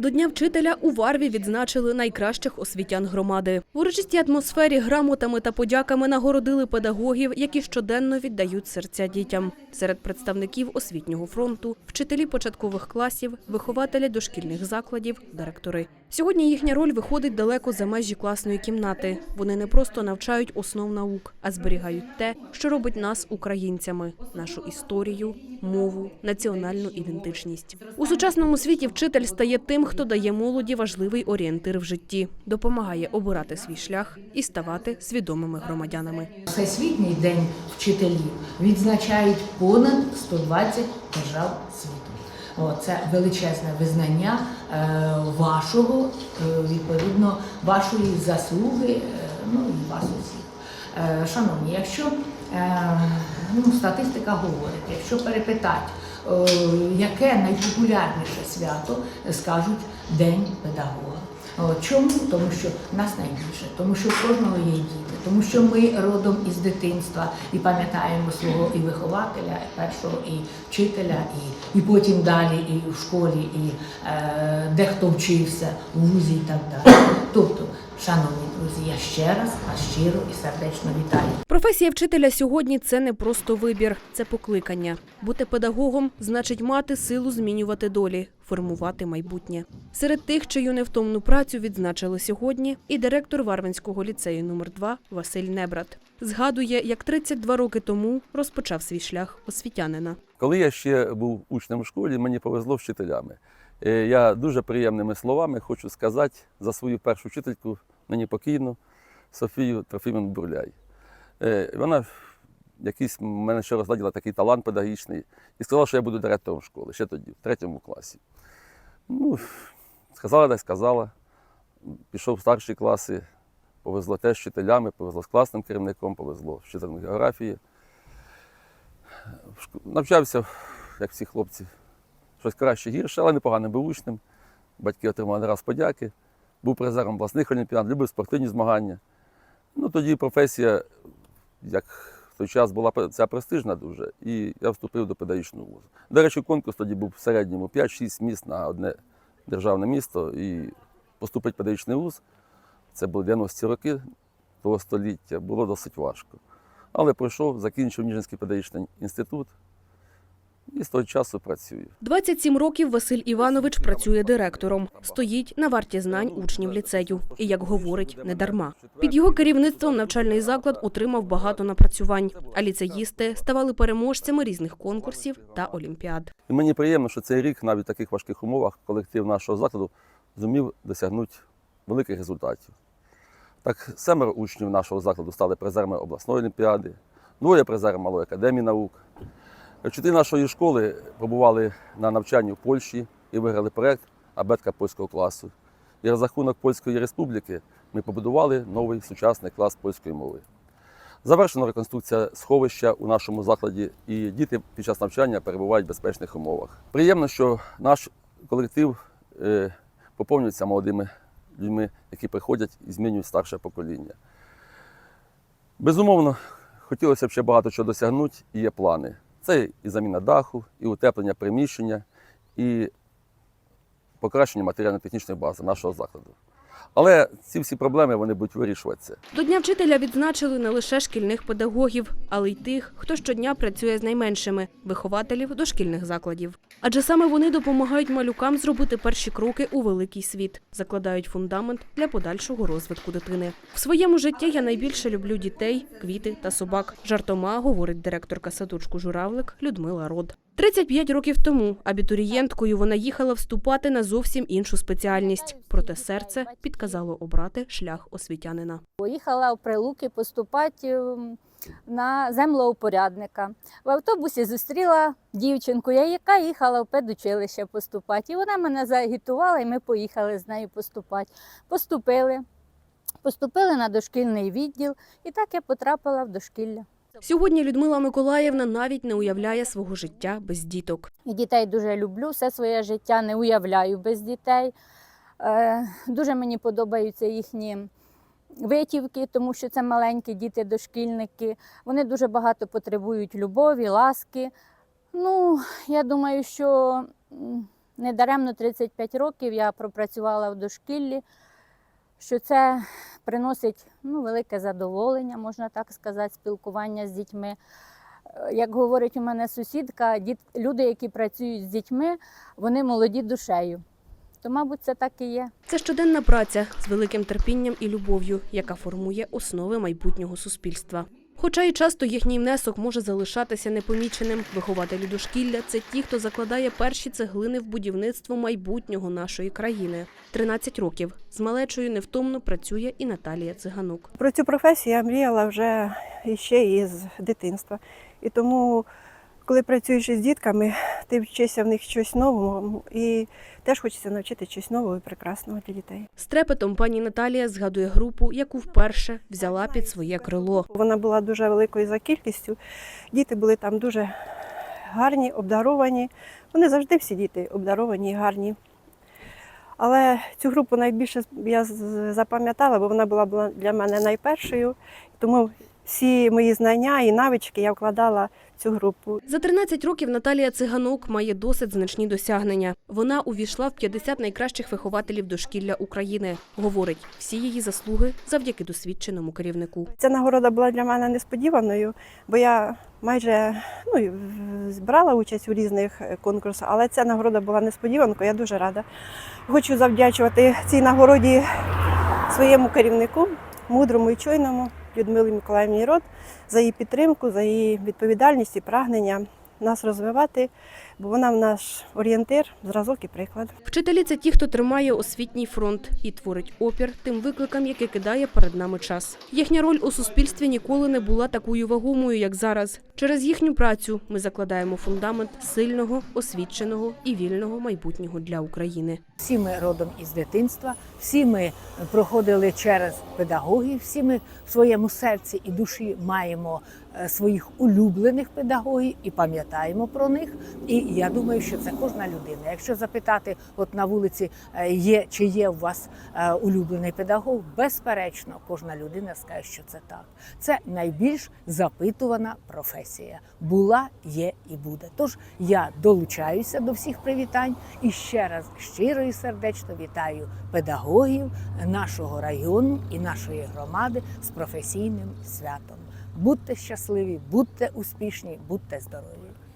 До Дня вчителя у Варві відзначили найкращих освітян громади. В урочистій атмосфері грамотами та подяками нагородили педагогів, які щоденно віддають серця дітям. Серед представників освітнього фронту, вчителі початкових класів, вихователі дошкільних закладів, директори. Сьогодні їхня роль виходить далеко за межі класної кімнати. Вони не просто навчають основ наук, а зберігають те, що робить нас українцями: нашу історію, мову, національну ідентичність. У сучасному світі вчитель стає тим, хто дає молоді важливий орієнтир в житті, допомагає обирати свій шлях і ставати свідомими громадянами. Всесвітній день вчителів відзначають понад 120 держав світу. Це величезне визнання е, вашого, е, відповідно, вашої заслуги, е, ну і вас усіх. Шановні, якщо ну, статистика говорить, якщо перепитати, яке найпопулярніше свято, скажуть День педагога. Чому? Тому що нас найбільше, тому що в кожного є діти, тому що ми родом із дитинства і пам'ятаємо свого і вихователя, і першого, і вчителя, і, і потім далі, і в школі, і е, дехто вчився в вузі і так далі. Тобто, шановні друзі, я ще раз вас щиро і сердечно вітаю. Професія вчителя сьогодні це не просто вибір, це покликання. Бути педагогом значить мати силу змінювати долі, формувати майбутнє. Серед тих, чию невтомну працю відзначили сьогодні, і директор Варвинського ліцею номер 2 Василь Небрат. Згадує, як 32 роки тому розпочав свій шлях освітянина. Коли я ще був учнем в школі, мені повезло вчителями. Е, Я дуже приємними словами хочу сказати за свою першу вчительку, нині покійну, Софію Трофімовну Бурляй. Е, Вона якийсь в мене ще розладіла такий талант педагогічний і сказала, що я буду директором школи ще тоді, в третьому класі. Ну, сказала, так сказала. Пішов в старші класи, повезло теж з вчителями, повезло з класним керівником, повезло з вчителем географії. Навчався, як всі хлопці, щось краще гірше, але непоганим був учнем. Батьки отримали раз подяки. Був призером обласних олімпіад, любив спортивні змагання. Ну тоді професія, як в той час була ця престижна дуже, і я вступив до педагогічного вузу. До речі, конкурс тоді був в середньому 5-6 міст на одне державне місто. І поступити в педагогічний вуз, це були 90-ті роки того століття, було досить важко. Але пройшов, закінчив Ніжинський педагогічний інститут і з того часу працюю. 27 років Василь Іванович працює директором, стоїть на варті знань учнів ліцею. І, як говорить, не дарма. Під його керівництвом навчальний заклад отримав багато напрацювань, а ліцеїсти ставали переможцями різних конкурсів та олімпіад. І мені приємно, що цей рік, навіть в таких важких умовах, колектив нашого закладу зумів досягнути великих результатів. Так, семеро учнів нашого закладу стали призерами обласної олімпіади, двоє призерами Малої академії наук. Вчителі нашої школи пробували на навчанні в Польщі і виграли проект абетка польського класу. І за рахунок Польської республіки ми побудували новий сучасний клас польської мови. Завершена реконструкція сховища у нашому закладі, і діти під час навчання перебувають в безпечних умовах. Приємно, що наш колектив е, поповнюється молодими людьми, які приходять і змінюють старше покоління. Безумовно, хотілося б ще багато чого досягнути, і є плани. Це і заміна даху, і утеплення приміщення, і покращення матеріально-технічної бази нашого закладу. Але ці всі проблеми вони будуть вирішуватися. До Дня вчителя відзначили не лише шкільних педагогів, але й тих, хто щодня працює з найменшими вихователів дошкільних закладів. Адже саме вони допомагають малюкам зробити перші кроки у великий світ, закладають фундамент для подальшого розвитку дитини. В своєму житті я найбільше люблю дітей, квіти та собак. Жартома говорить директорка садочку Журавлик Людмила Род. 35 років тому абітурієнткою вона їхала вступати на зовсім іншу спеціальність. Проте серце підказало обрати шлях освітянина. Поїхала в Прилуки поступати на землеупорядника. В автобусі зустріла дівчинку, яка їхала в педучилище поступати. І вона мене заагітувала, і ми поїхали з нею поступати. Поступили. Поступили на дошкільний відділ, і так я потрапила в дошкілля. Сьогодні Людмила Миколаївна навіть не уявляє свого життя без діток. Дітей дуже люблю, все своє життя не уявляю без дітей. Е, дуже мені подобаються їхні витівки, тому що це маленькі діти, дошкільники. Вони дуже багато потребують любові, ласки. Ну, я думаю, що недаремно 35 років я пропрацювала в дошкіллі, що це приносить ну, велике задоволення, можна так сказати, спілкування з дітьми. Е, Як говорить у мене сусідка, діт, люди, які працюють з дітьми, вони молоді душею. То, мабуть, це так і є. Це щоденна праця з великим терпінням і любов'ю, яка формує основи майбутнього суспільства. Хоча і часто їхній внесок може залишатися непоміченим. Вихователі дошкілля це ті, хто закладає перші цеглини в будівництво майбутнього нашої країни. 13 років з малечою невтомно працює і Наталія Циганук. Про цю професію я мріяла вже ще із дитинства. І тому, коли працюєш із дітками, ти вчишся в них щось нового і теж хочеться навчити щось нового і прекрасного для дітей. З трепетом пані Наталія згадує групу, яку вперше взяла під своє крило. Вона була дуже великою за кількістю. Діти були там дуже гарні, обдаровані. Вони завжди всі діти обдаровані і гарні. Але цю групу найбільше я запам'ятала, бо вона була була для мене найпершою. Тому всі мої знання і навички я вкладала в цю групу. За 13 років Наталія Циганук має досить значні досягнення. Вона увійшла в 50 найкращих вихователів дошкілля України. Говорить, всі її заслуги завдяки досвідченому керівнику. Ця нагорода була для мене несподіваною, бо я майже ну, брала участь у різних е, конкурсах, але ця нагорода була несподіванкою, я дуже рада. Хочу завдячувати цій нагороді своєму керівнику, мудрому і чуйному Людмилі Миколаївні Рот, за її підтримку, за її відповідальність і прагнення нас розвивати, бо вона в наш орієнтир, зразок і приклад. Вчителі це ті, хто тримає освітній фронт і творить опір тим викликам, які кидає перед нами час. Їхня роль у суспільстві ніколи не була такою вагомою, як зараз. Через їхню працю ми закладаємо фундамент сильного, освіченого і вільного майбутнього для України. Всі ми родом із дитинства, всі ми проходили через педагогів, всі ми в своєму серці і душі маємо е, своїх улюблених педагогів і пам'ятаємо про них. І я думаю, що це кожна людина. Якщо запитати, от на вулиці е, є чи є у вас е, улюблений педагог, безперечно, кожна людина скаже, що це так. Це найбільш запитувана професія. Була, є і буде. Тож я долучаюся до всіх привітань і ще раз щиро і сердечно вітаю педагогів нашого району і нашої громади з професійним святом. Будьте щасливі, будьте успішні, будьте здорові.